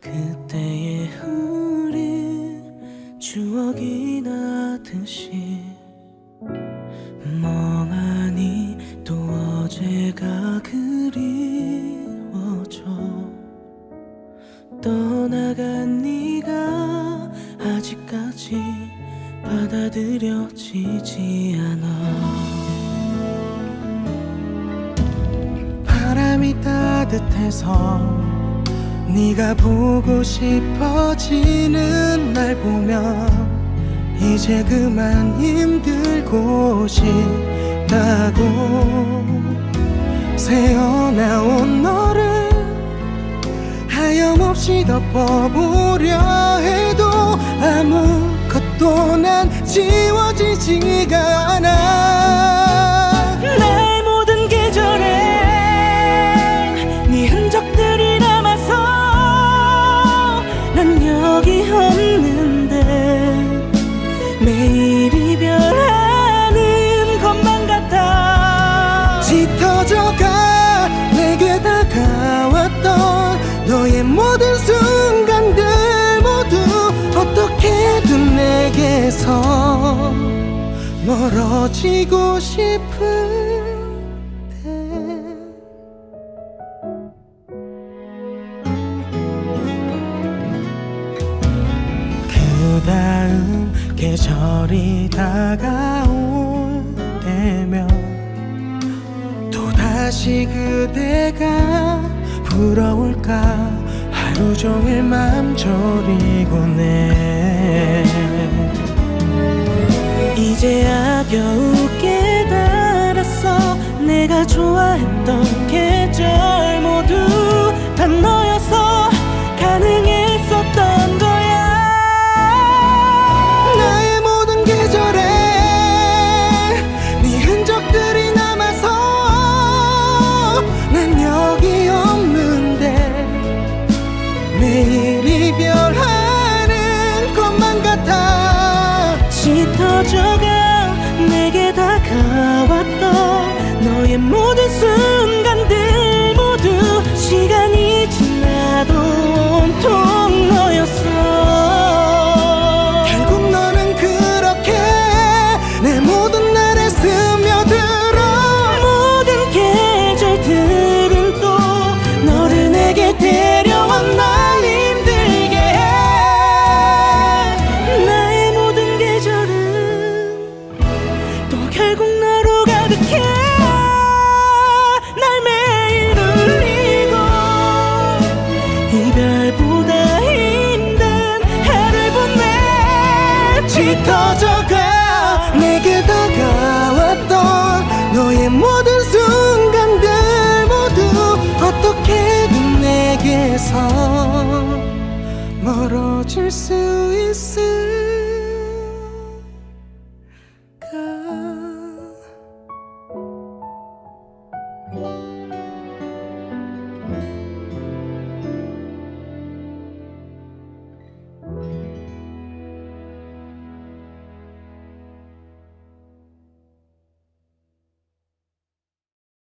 그때의 우리 추억이 나듯이 멍하니 또 어제가 그리워져 떠나간 네가 아직까지 받아들여지지 않아. 바람이 따뜻해서 네가 보고 싶어지는 날 보면 이제 그만 힘들고 싶다고. 새어나온 너를 하염없이 덮어보려 해도 아무것도 난 지워지지가 않아 멀어지고 싶은데. 그 다음 계절이 다가올 때면 또다시 그대가 부러울까? 하루 종일 맘 졸이곤 해 내가 좋아했던 계절 모든 순간 짙어져가 내게 다가왔던 너의 모든 순간들 모두 어떻게든 내게서 멀어질 수 있을까?